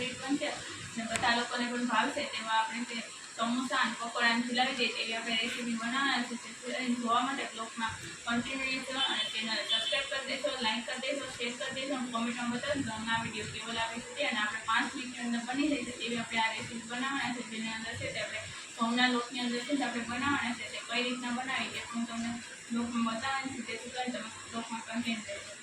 Favourite છે. અને બધા લોકોને પણ ભાવશે તેમાં આપણે તે સમોસા અને પકોડાને ખીલાવી દઈએ તેવી આપણે રેસીપી બનાવવાના છે. જોવા માટે બ્લોગમાં કન્ટિન્યુ રહેશો અને ચેનલ સબસ્ક્રાઈબ કરી દેશો લાઈક કરી દેશો શેર કરી દેશો અને કોમેન્ટમાં બતાવશો કે વીડિયો કેવો લાગે છે અને આપણે પાંચ મિનિટની અંદર બની જાય છે તેવી આપણે આ રેસીપી બનાવવાના છે. જેની અંદર છે તે આપણે ઘઉંના લોટની અંદર છે તે આપણે બનાવવાના છે. તે કઈ રીતના બનાવી તે હું તમને બ્લોગમાં બતાવવાની છે. તેથી કરીને તમે બ્લોગમાં કન્ટેન્ટ રહેજો.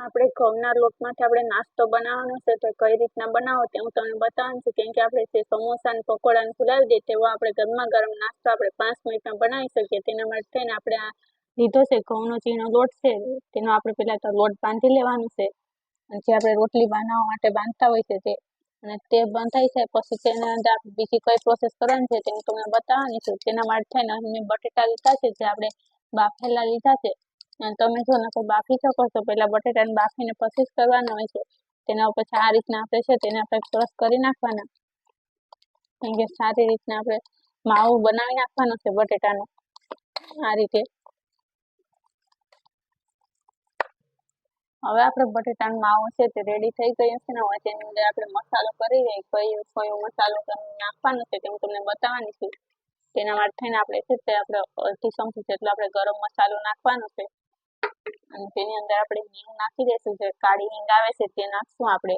આપણે ઘઉંના લોટમાંથી આપણે નાસ્તો બનાવવાનો છે તો કઈ રીતના બનાવો તે હું તમને બતાવવાનું છું. કેમ કે આપણે જે સમોસા પકોડા ને ખુલાવી દઈએ તેવો આપણે ગરમા ગરમ નાસ્તો આપણે પાંચ મિનિટમાં બનાવી શકીએ. તેના માટે આપણે આ લીધો છે ઘઉંનો ચીણો લોટ છે. તેનો આપણે પહેલાં તો લોટ બાંધી લેવાનો છે. અને જે આપણે રોટલી બનાવવા માટે બાંધતા હોય છે તે, અને તે બંધાઈ જાય પછી તેના અંદર આપણે બીજી કઈ પ્રોસેસ કરવાની છે તે હું તમને બતાવવાની છું. તેના માટે થઈને મેં બટેટા લીધા છે જે આપણે બાફેલા લીધા છે. તમે જો નકર બાફી શકો છો પહેલાં બટેટાને બાફીને પછી જ કરવાના હોય છે, તેના પછી આ રીતના આપણે છે, તેને આપણે ક્રશ કરી નાખવાના. કેમ કે સારી રીતના આપણે માવું બનાવી નાખવાનું છે બટેટાનું. આ રીતે. હવે આપણે બટેટાનું માવો છે તે રેડી થઈ ગયું છે ને, હવે તેની અંદર આપણે મસાલો કરી લઈએ કયો કયો મસાલો તમને નાખવાનો છે તે હું તમને બતાવવાની છું. તેના માટે થઈને આપણે છે તે આપણે અડધી ચમચી જેટલો આપણે ગરમ મસાલો નાખવાનો છે. અને તેની અંદર આપણે હિંગ નાખી દઈશું, જે કાળી હિંગ આવે છે તે નાખશું આપણે.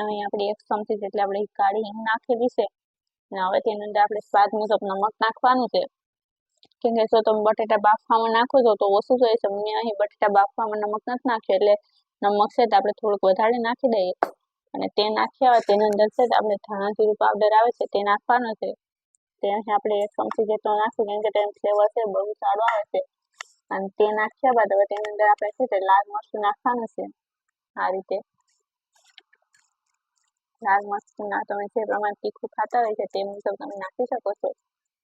અહીં આપણે એક ચમચી જેટલી આપણે કાળી હિંગ નાખેલી છે. અને હવે તેની અંદર આપણે સ્વાદ મુજબ નમક નાખવાનું છે. કેમ કે જો તમે બટેટા બાફવામાં નાખો છો તો ઓછું જોઈએ છે. મેં અહીં બટેટા બાફવામાં નમક નથી નાખ્યું, એટલે નમક છે તો આપણે થોડુંક વધારે નાખી દઈએ. અને તે નાખ્યા હોય તેની અંદર છે આપણે ધાણા જીરું પાવડર આવે છે તે નાખવાનો છે. તે અહીં આપણે એક ચમચી જેટલો નાખશું, કેમ કે તેનો ફ્લેવર છે બહુ સારો આવે છે. અને તે નાખ્યા બાદ હવે તેની અંદર આપણે છે તે લાલ મરચું નાખવાનું છે. આ રીતે. લાલ મરચું ના તમે જે પ્રમાણે તીખું ખાતા હોય છે તે મુજબ તમે નાખી શકો છો.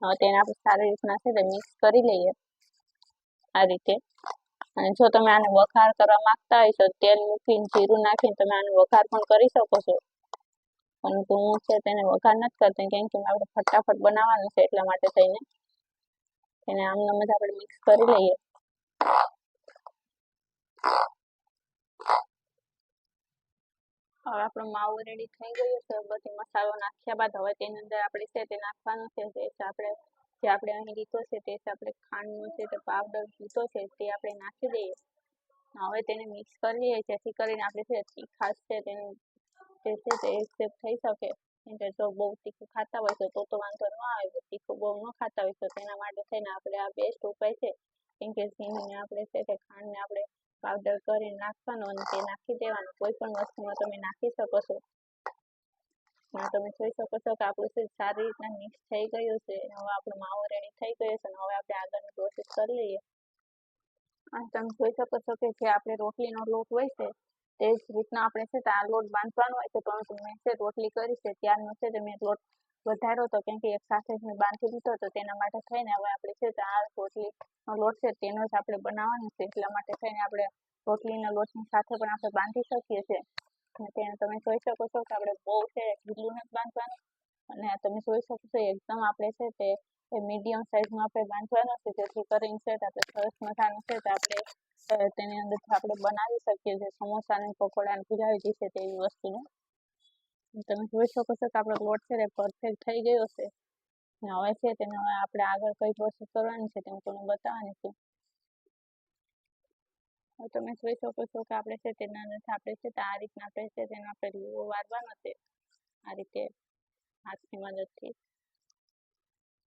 હવે તેને આપણે સારી રીતના છે તે મિક્સ કરી લઈએ. આ રીતે. અને જો તમે આને વઘાર કરવા માંગતા હોય તો તેલ મૂકીને જીરું નાખીને તમે આને વઘાર પણ કરી શકો છો. પરંતુ હું છે તેને વઘાર નથી કરતી, કેમ કે આપણે ફટાફટ બનાવવાનું છે એટલા માટે થઈને. તેને આમને જ આપણે મિક્સ કરી લઈએ. હવે આપણો માવો રેડી થઈ ગયો છે. બધી મસાલો નાખ્યા બાદ હવે તેની અંદર આપણે છે તે નાખવાનું છે જે આપણે જે આપણે અહીં લીધો છે તે આપણે ખાંડનો છે તે પાવડર લીધો છે તે આપણે નાખી દઈએ. હવે તેને મિક્સ કરી લઈએ જેથી કરીને આપણે છે તીખાશ છે તેનું જે છે તે એક્સેપ્ટ થઈ શકે. કે જો બહુ તીખું ખાતા હોય તો તો વાંધો ન આવે. તીખું બહુ ન ખાતા હોય તો તેના માટે થઈને આપણે આ બેસ્ટ ઉપાય છે કેમ કે ઝીણીને આપણે છે તે ખાંડને આપણે પાવડર કરી નાખવાનો અને તે નાખી દેવાનું. કોઈ પણ વસ્તુમાં તમે નાખી શકો છો. તમે જોઈ શકો છો કે આપણું છે સારી રીતના મિક્સ થઈ ગયું છે હવે આપણો માવો રેડી થઈ ગયો છે હવે આપણે આગળની પ્રોસેસ કરી લઈએ. તમે જોઈ શકો છો કે જે આપણે રોટલીનો લોટ હોય છે તે જ રીતના આપણે છે તે આ લોટ બાંધવાનો હોય છે. પરંતુ મેં છે રોટલી કરી છે. ત્યારનો છે મેં લોટ વધાર્યો હતો. કેમ કે એક સાથે જ મેં બાંધી દીધો હતો. તેના માટે થઈને હવે આપણે છે આ રોટલીનો લોટ છે તેનો જ આપણે બનાવવાનો છે એટલા માટે થઈને આપણે રોટલીના લોટની સાથે પણ આપણે બાંધી શકીએ છીએ અને તેને તમે જોઈ શકો છો કે આપણે બહુ છે ઢીલું નથી બાંધવાનું અને આ તમે જોઈ શકો છો એકદમ આપણે છે તે મીડિયમ સાઇઝમાં આપણે બાંધવાનો છે જેથી કરીને છે તે આપણે સરસ મજાનું છે તે આપણે અ, તેની અંદર આપણે બનાવી શકીએ છીએ સમોસા ને પકોડા ને ભુજાવી જશે તેવી વસ્તુને તમે જોઈ શકો છો કે આપણો લોટ છે તે પરફેક્ટ થઈ ગયો છે અને હવે છે તેને આપણે આગળ કઈ પ્રોસેસ કરવાની છે તે હું તમને બતાવવાની છું. તમે જોઈ શકો છો કે આપણે છે તેના નથી આપણે છે તો આ રીતના આપણે છે તેનો આપણે લીવો વારવાનો છે આ રીતે હાથની મદદથી.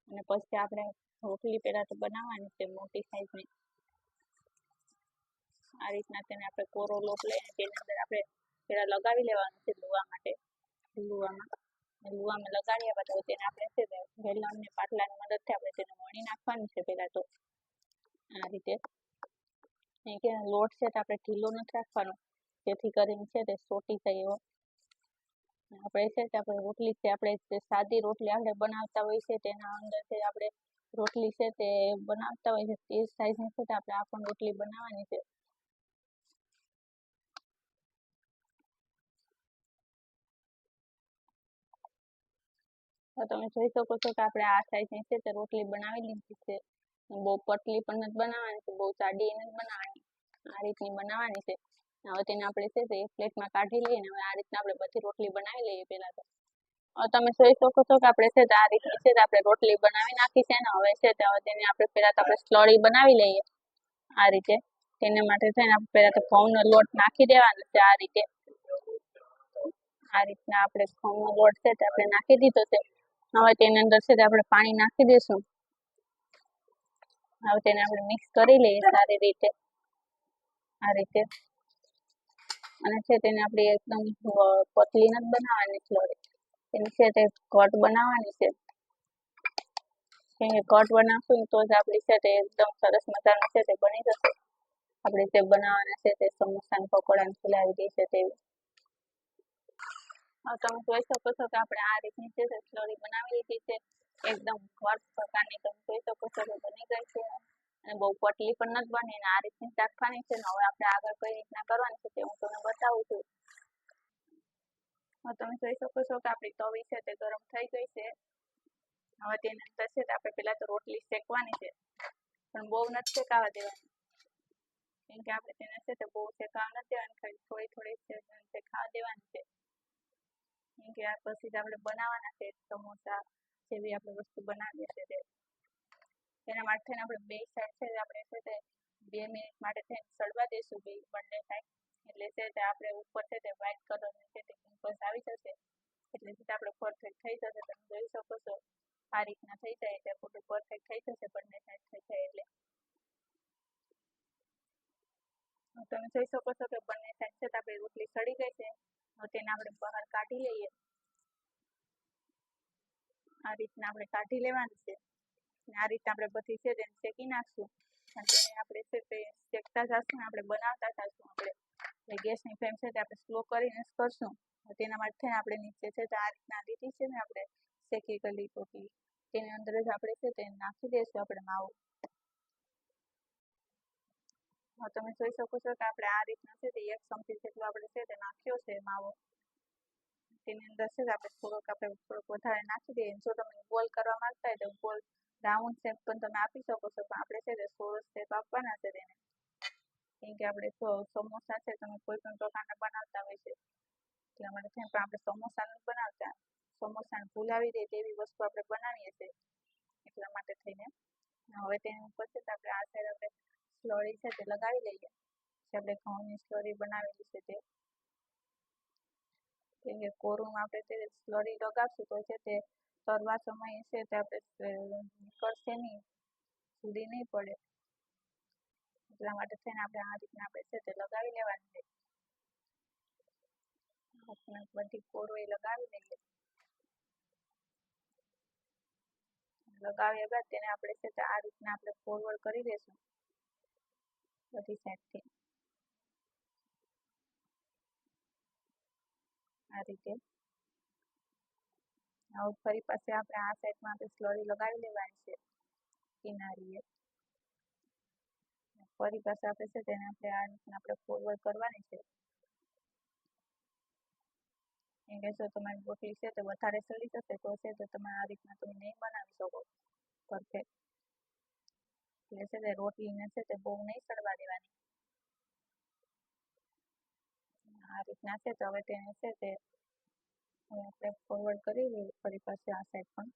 અને પછી આપણે રોટલી પહેલા તો બનાવવાની છે મોટી સાઈઝની. આ રીતના તેને આપણે કોરો લોટ લઈને તેની અંદર આપણે પહેલા લગાવી લેવાનું છે લુવા માટે. લુવામાં. લુવામાં લગાડ્યા બાદ તેને આપણે છે વેલણ ને પાટલાની મદદથી આપણે તેને વણી નાખવાનું છે પહેલા તો. આ રીતે. કે લોટ છે તે આપણે ઢીલો નથી રાખવાનો. જેથી કરીને છે તે સોટી થાય એવો. આપણે છે તે આપણે રોટલી છે આપણે સાદી રોટલી આપણે બનાવતા હોય છે તેના અંદર છે આપણે રોટલી છે તે બનાવતા હોય છે તે સાઈઝની છે આપણે આ પણ રોટલી બનાવવાની છે. તો તમે જોઈ શકો છો કે આપણે આ સાઈઝની છે તે રોટલી બનાવી લીધી છે. બહુ પતલી પણ નથી બનાવવાની છે બહુ જાડી નથી બનાવવાની. આ રીતની બનાવવાની છે. હવે તેને આપણે છે તે પ્લેટમાં કાઢી લઈએ હવે આ રીતના આપણે બધી રોટલી બનાવી લઈએ પહેલાં તો. તમે જોઈ શકો છો કે આપણે છે આ રીતની છે આપણે રોટલી બનાવી નાખી છે ને હવે છે તે હવે તેને આપણે પહેલા તો આપણે સ્લરી બનાવી લઈએ. આ રીતે. તેના માટે થઈને આપણે પેલા તો ઘઉંનો લોટ નાખી દેવાનો છે આ રીતે. આ રીતના આપણે ઘઉંનો લોટ છે તે આપણે નાખી દીધો છે. હવે તેની અંદર છે તે આપણે પાણી નાખી દઈશું હવે તેને આપણે મિક્સ કરી લઈએ સારી રીતે. આ રીતે. અને છે તેને આપણે એકદમ પતલી નથી બનાવવાની સ્લરી તેની છે તે કટ બનાવવાની છે. કે કટ બનાવશું તો જ આપણી છે તે એકદમ સરસ મજાનું છે તે બની જશે. આપણે જે બનાવવાના છે તે સમોસા પકોડા ફુલાવી દઈ છે તેવી તમે જોઈ શકો છો કે આપણે આ રીતની તે સ્લરી બનાવી લીધી છે, એકદમ ઘટ પ્રકારની તમે જોઈ શકો છો કે બની ગઈ છે. અને બહુ પટલી પણ નથી બની અને આ રીતની રાખવાની છે. ને હવે આપણે આગળ કઈ રીતના કરવાની છે તે હું તમને બતાવું છું. તમે જોઈ શકો છો કે આપણી તવી છે તે ગરમ થઈ ગઈ છે. હવે તેની અંદર છે તે આપણે પહેલા તો રોટલી શેકવાની છે. પણ બહુ નથી શેકાવા દેવાની. કેમ કે આપણે તેને છે તે બહુ શેકાવા નથી દેવાની, ખાલી થોડી થોડી છે. આ પછી આપણે બનાવવાના છે, સમોસા જેવી આપણે વસ્તુ બનાવીએ છીએ તે. તેના માટે આપણે બે સાઈડ છે, આપણે છે તે બે મિનિટ માટે થઈને સળવા દઈશું બે બંને સાઈડ. એટલે છે તે આપણે ઉપર છે તે વ્હાઈટ કલરની છે તે પિમ્પલ્સ આવી જશે. એટલે છે આપણે પરફેક્ટ થઈ જશે, તમે જોઈ શકો છો. આ રીતના થઈ જાય એટલે બધું પરફેક્ટ થઈ જશે, બંને સાઈડ થઈ જાય એટલે. તમે જોઈ શકો છો કે બંને સાઈડ છે આપણી રોટલી સડી ગઈ છે. તેને આપણે બહાર કાઢી લઈએ. આ રીતના આપણે કાઢી લેવાની છે. આ રીતના આપણે બધી છે તેને શેકી નાખશું. અને આપણે છે તે શેકતા જશું ને આપણે બનાવતા જશું. આપણે એટલે ગેસની ફ્લેમ છે તે આપણે સ્લો કરીને જ કરશું. તેના માટે આપણે નીચે છે તે આ રીતના લીધી છે ને આપણે શેકી ગયેલી રોટલી તેની અંદર જ આપણે છે તે નાખી દઈશું આપણે માવો. તમે જોઈ શકો છો કે આપણે આ રીતના છે તે એક ચમચી જેટલો આપણે છે તે નાખ્યો છે માવો. તેની અંદર છે આપણે થોડોક આપણે થોડોક વધારે નાખી દઈએ જો તમે ગોલ કરવા માંગતા હોય તો ગોલ રાઉન્ડ શેપ પણ તમે આપી શકો છો પણ આપણે છે તે સોળ શેપ આપવાના છે તેને કેમ કે આપણે સમોસા છે તમે કોઈ પણ પ્રકારના બનાવતા હોય છે એટલા માટે થઈને પણ આપણે સમોસા નથી બનાવતા સમોસાને ભૂલાવી દે તેવી વસ્તુ આપણે બનાવીએ છીએ એટલા માટે થઈને હવે તેની ઉપર છે તો આપણે આ સાઈડ આપણે સ્લોરી છે તે લગાવી લઈએ જે આપણે ઘઉંની સ્લોરી બનાવેલી છે તે કે કોરું આપણે તે સ્લરી લગાવશું તો છે તે તરવા સમયે છે તે આપણે નીકળશે નહીં સુધી નહીં પડે. એટલા માટે છે ને આપણે આ રીતના આપણે છે તે લગાવી લેવાની છે. આપણે બધી એ લગાવી લઈએ. લગાવ્યા બાદ તેને આપણે છે તે આ રીતના આપણે ફોરવર્ડ કરી દેશું. બધી સાઈડથી આ રીતે. હવે ફરી પાસે આપણે આ સાઈડમાં આપણે સ્લોરી લગાવી લેવાની છે કિનારીએ. ફરી પાસે આપણે છે તેને આપણે આ રીતના આપણે ફોરવર્ડ કરવાની છે. એમ કહેશો તમારી બોટલી છે તો વધારે સડી જશે તો છે તો તમે આ રીતના તમે નહીં બનાવી શકો. પરફેક્ટ એટલે છે તે રોટલીને છે તે બહુ નહીં સડવા દેવાની. રીતના તો હવે તેને છે તે આપણે ફોરવર્ડ કરી ફરી પાછી આ સાઈડ પણ.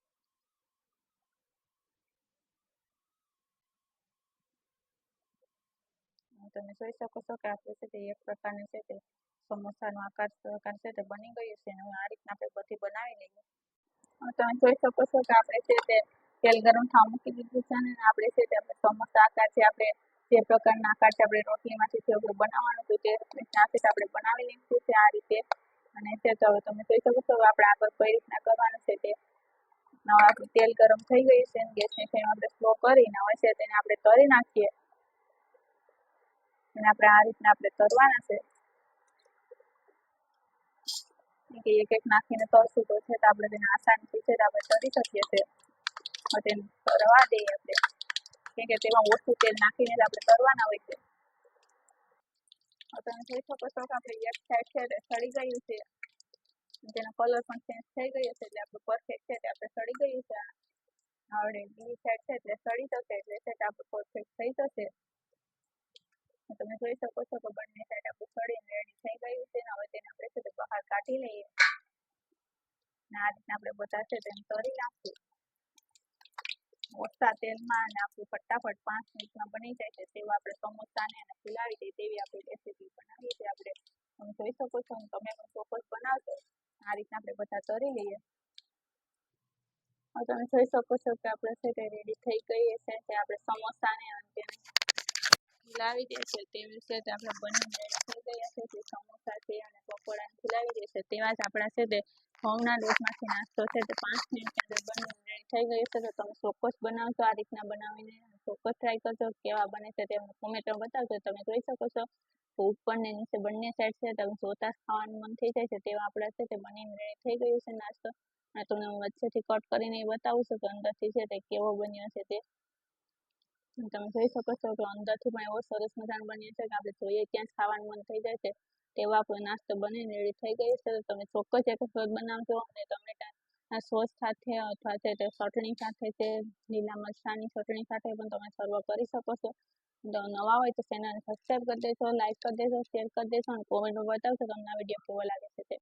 તમે જોઈ શકો છો કે આપણે છે તે એક પ્રકારની છે તે સમોસાનો આકાર પ્રકાર છે તે બની ગયું છે, અને આ રીતના આપણે બધી બનાવી લઈએ. તમે જોઈ શકો છો કે આપણે છે તે તેલ ગરમ થવા મૂકી દીધું છે, અને આપણે છે તે આપણે સમોસા આકાર છે આપણે જે પ્રકારના આકાર આપણે રોટલીમાંથી જે બનાવવાનું હતું તે નાખીને આપણે બનાવી લીધું છે આ રીતે. અને તે તો હવે તમે જોઈ શકો છો આપણે આગળ કઈ રીતના કરવાનું છે તે. આપણું તેલ ગરમ થઈ ગયું છે ગેસની ફ્લેમ આપણે સ્લો કરીને હવે છે તેને આપણે તરી નાખીએ. અને આપણે આ રીતના આપણે તરવાના છે. કે એક એક નાખીને તળશું તો છે તો આપણે તેને આસાનીથી છે તો આપણે તરી શકીએ છીએ તેને તરવા દઈએ આપણે. કેમ કે તેમાં ઓછું તેલ નાખીને આપણે કરવાના હોય છે તમે જોઈ શકો છો કે આપણે એક સાઈડ છે તે સડી ગયું છે તેનો કલર પણ ચેન્જ થઈ ગયો છે એટલે આપણું પરફેક્ટ છે તે આપણે સડી ગયું છે હવે બીજી સાઈડ છે એટલે સડી જશે એટલે તે આપણું પરફેક્ટ થઈ જશે તમે જોઈ શકો છો કે બંને સાઈડ આપણું સળીને રેડી થઈ ગયું છે હવે તેને આપણે છે તે બહાર કાઢી લઈએ આ રીતના આપણે બધા છે તેને તળી નાખીએ ઓછા તેલમાં અને આપણું ફટાફટ પાંચ મિનિટમાં બની જાય છે તેવું આપણે સમોસાને અને ફુલાવી દઈએ તેવી આપણે રેસીપી બનાવીએ છીએ. આપણે તમે જોઈ શકો છો અને તમે પણ ચોક્કસ બનાવજો. આ રીતના આપણે બધા તરી લઈએ. તમે જોઈ શકો છો કે આપણે છે તે રેડી થઈ ગઈ છે તે આપણે સમોસાને અને તેને ફુલાવી દે છે તેવી છે તે આપણે બંને રેડી થઈ ગયા છે. તે સમોસા છે અને પકોડાને ફુલાવી દે છે તેવા જ આપણા છે તે ઘઉંના લોટમાંથી નાસ્તો છે. તે પાંચ મિનિટની અંદર બંને થઈ ગયું છે, તો તમે ચોક્કસ બનાવજો, આ રીતના બનાવીને ચોક્કસ ટ્રાય કરજો, કેવા બને છે તે કોમેન્ટમાં બતાવજો, તમે જોઈ શકો છો. તો ઉપર ને નીચે બંને સાઈડ છે, તમે જોતા ખાવાનું મન થઈ જાય છે, તેવા આપણા છે તે બનીને રેડી થઈ ગયું છે નાસ્તો. અને તમને હું વચ્ચેથી કટ કરીને બતાવું છું કે અંદરથી છે તે કેવો બન્યો છે તે. તમે જોઈ શકો છો કે અંદરથી પણ એવો સરસ મજાનો બન્યો છે કે આપણે જોઈએ જ ખાવાનું મન થઈ જાય છે, તેવો આપણો નાસ્તો બનીને રેડી થઈ ગયો છે. તો તમે ચોક્કસ એક વખત બનાવજો અને ટમેટા સોસ સાથે અથવા તે ચટણી સાથે છે, લીલા મરચાંની ચટણી સાથે પણ તમે સર્વ કરી શકો છો. તો નવા હોય તો ચેનલ સબસ્ક્રાઈબ કરી દેજો લાઈક કરી દેજો શેર કરી દેજો અને કોમેન્ટમાં બતાવજો તમને આ વીડિયો કેવો લાગે છે તે.